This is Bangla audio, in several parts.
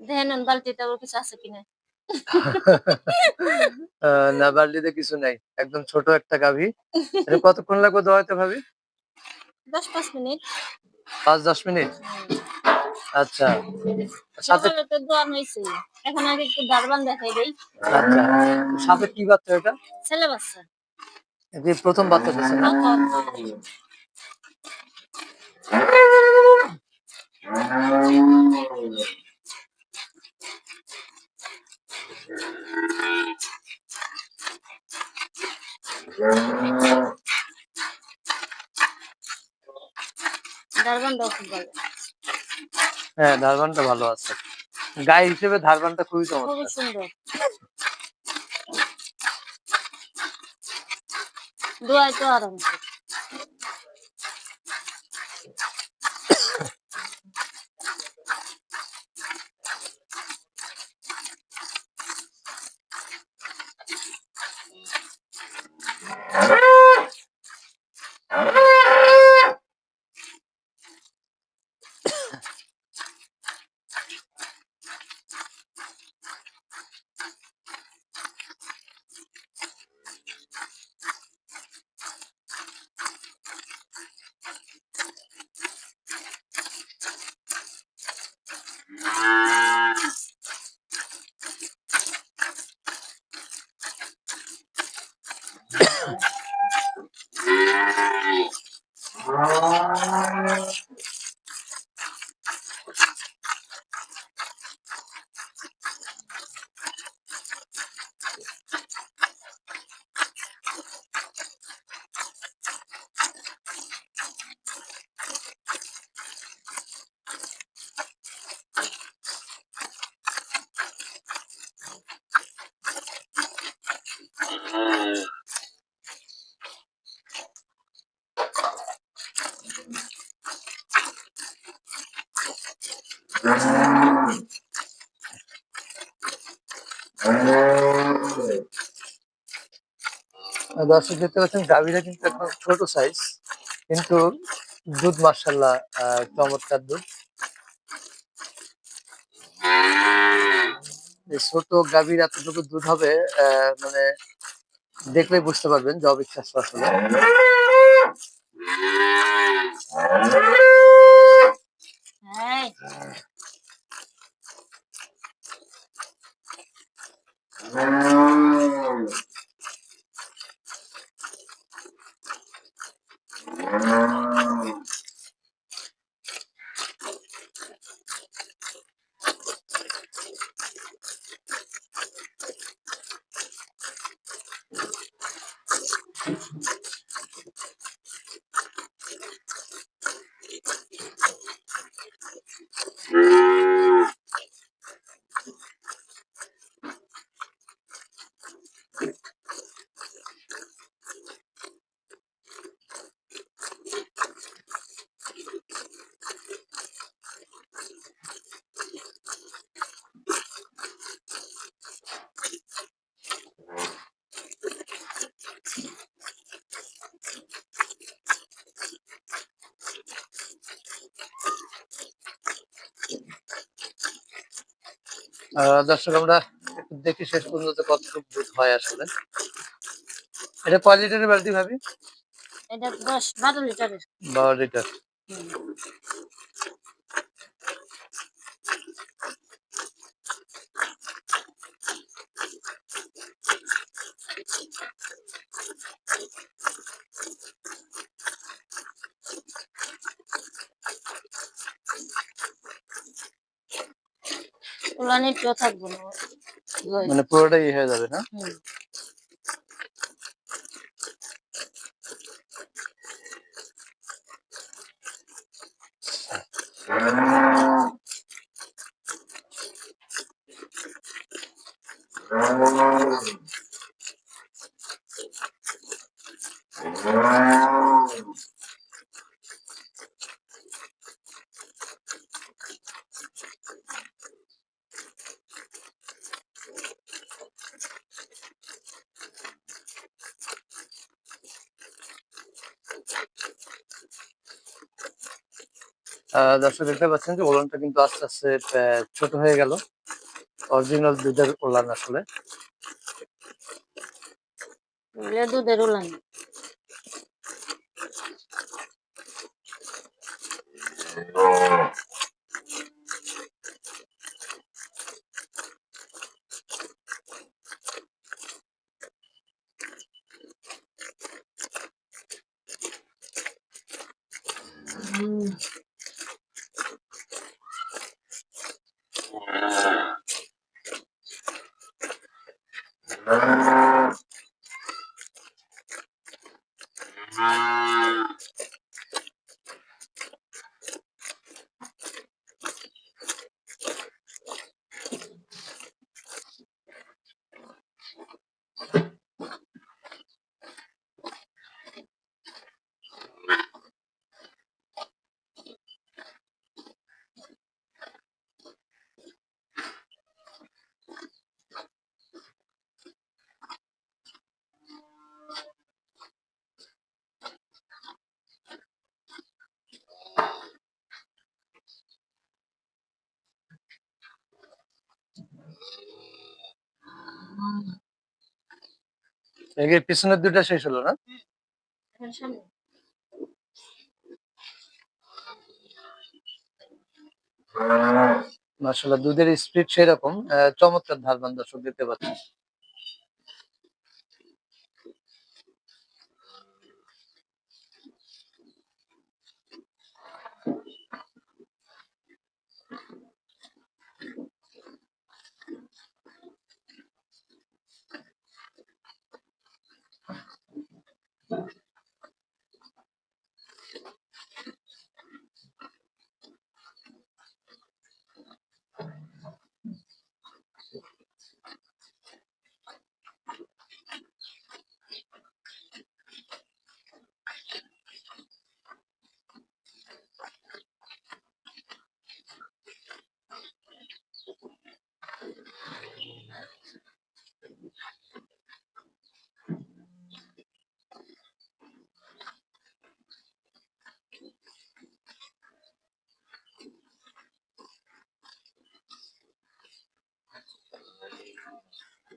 দেখেন বালতিতে ওর কিছু আছে কিনা? না বাল্টিতে কিছু নাই। একদম ছোট একটা গাভী। কতক্ষণ লাগবে দোয়াতে ভাবি? দশ পাঁচ মিনিট। পাঁচ দশ মিনিট? আচ্ছা। সাথে তো দোয়ান হয়েছে। এখন আগে একটু দারবান দেখাই দেই। আচ্ছা। সাথে কি বাচ্চা এটা? ছেলে বাচ্চা। যে প্রথম বাচ্চা না হ্যাঁ ধারবানটা ভালো আছে। গায়ে হিসেবে ধারবানটা খুবই চমৎকার। সুন্দর। দোয়াই তো আরাম। দর্শক, দেখতে পাচ্ছেন, গাভীরা কিন্তু একদম ছোট সাইজ কিন্তু দুধ মার্শাল্লাহ চমৎকার দুধ। ছোট গাভীর এতটুকু দুধ হবে মানে দেখলেই বুঝতে পারবেন যে অবিশ্বাস্য আসলে। হ্যাঁ Wow. দর্শক আমরা দেখি শেষ পর্যন্ত কতটুকু দুধ হয় আসলে। এটা কয় লিটারের বালতি ভাবি? এটা দশ বারো লিটারের। বারো লিটার। উলানি কেউ থাকব না। মানে পুরোটাই ইয়ে হয়ে যাবে না? দর্শক দেখতে পাচ্ছেন যে ওলানটা কিন্তু আস্তে আস্তে আহ, ছোট হয়ে গেল। অরিজিনাল দুধের ওলান আসলে। দুধের next. এর পিছনের দুটা শেষ হলো না? এখন মাসাল্লাহ দুধের স্পিড সেরকম চমৎকার ধারবান দর্শক দিতে পাচ্ছেন।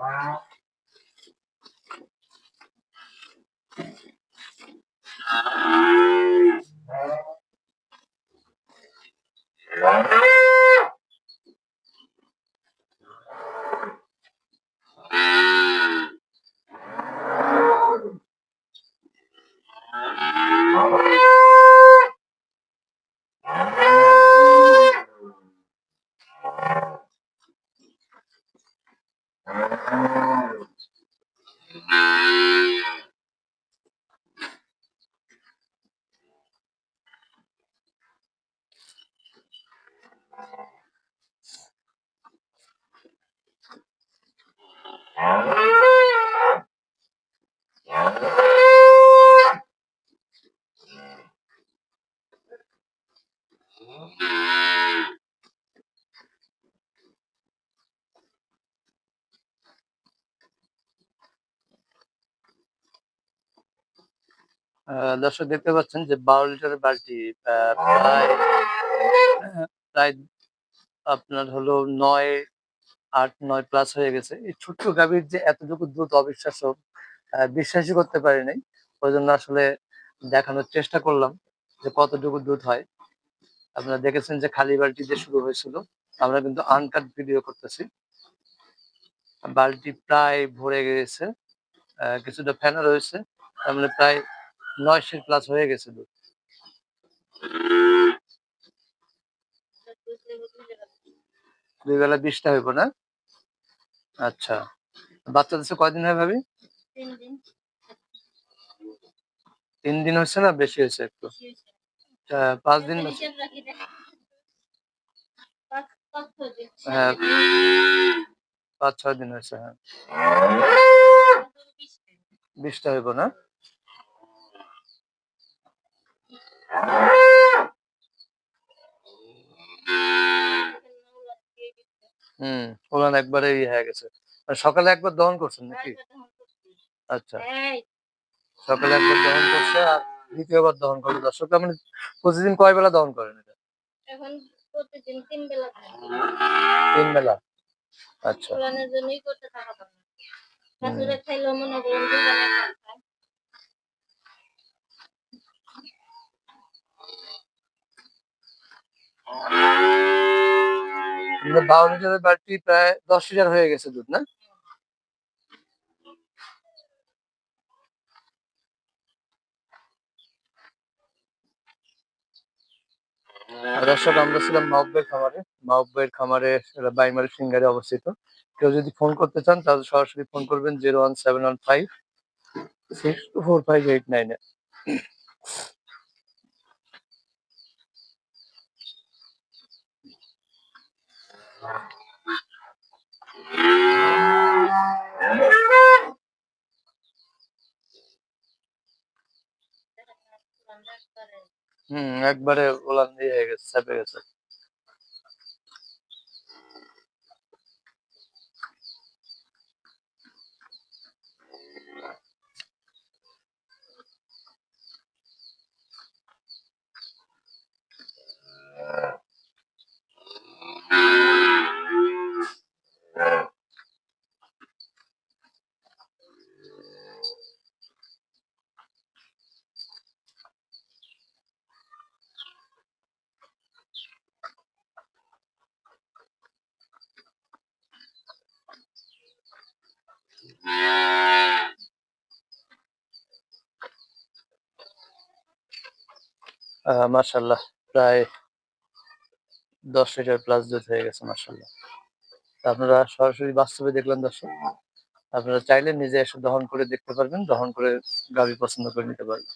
Wow. দর্শক দেখতে পাচ্ছেন যে বারো লিটারের বালতি প্রায় প্রায় আপনার হলো নয়, আট, নয় প্লাস হয়ে গেছে। এই ছোট্ট গাভীর যে এতটুকু দুধ অবিশ্বাস্য বিশ্বাসই করতে পারি নাই। ওই জন্য আসলে দেখানোর চেষ্টা করলাম যে কতটুকু দুধ হয়। আপনারা দেখেছেন যে খালি বালতি দিয়ে শুরু হয়েছিল। আমরা কিন্তু আনকাট ভিডিও করতেছি। বালতি প্রায় ভরে গেছে কিছুটা ফেনা রয়েছে। তার মানে প্রায় নয় সের প্লাস হয়ে গেছে দুধ। দুই বেলা বিশটা হইব না? আচ্ছা। বাচ্চা দিচ্ছে কয়দিন হয় ভাবি? তিন দিন হচ্ছে না? বেশি হয়েছে একটু। পাঁচ দিন। হ্যাঁ। পাঁচ ছয় দিন হয়েছে হ্যাঁ। বিশটা হইব না? হুম ওলান একবারে ইয়ে হয়ে গেছে। সকালে একবার দহন করছেন নাকি? আচ্ছা। সকালে একবার দহন করছে আর দ্বিতীয়বার দহন করবে দর্শক মানে প্রতিদিন কয় বেলা দহন করেন এটা? এখন প্রতিদিন তিন বেলা তিন বেলা? আচ্ছা। জন্যই করতে থাকা মনে করেন বারো লিটারের বালতি প্রায় দশ লিটার হয়ে গেছে দুধ, না? দর্শক, আমরা ছিলাম মাহবের খামারে। মাহবের খামারে বাইমারি সিঙ্গারে অবস্থিত। কেউ যদি ফোন করতে চান, তাহলে সরাসরি ফোন করবেন zero one seven one five six two four five eight নাইনে উলানটা একবারে হুম একবারে ওলান দিয়ে হয়ে গেছে চাপে গেছে মার্শাল্লাহ প্রায় দশ লিটার প্লাস দুধ হয়ে গেছে মার্শাল্লাহ আপনারা সরাসরি বাস্তবে দেখলেন, দর্শক। আপনারা চাইলে নিজে এসে দহন করে দেখতে পারবেন, দহন করে গাভী পছন্দ করে নিতে পারবেন।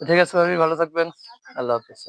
ঠিক আছে ভালো থাকবেন। আল্লাহ হাফিজ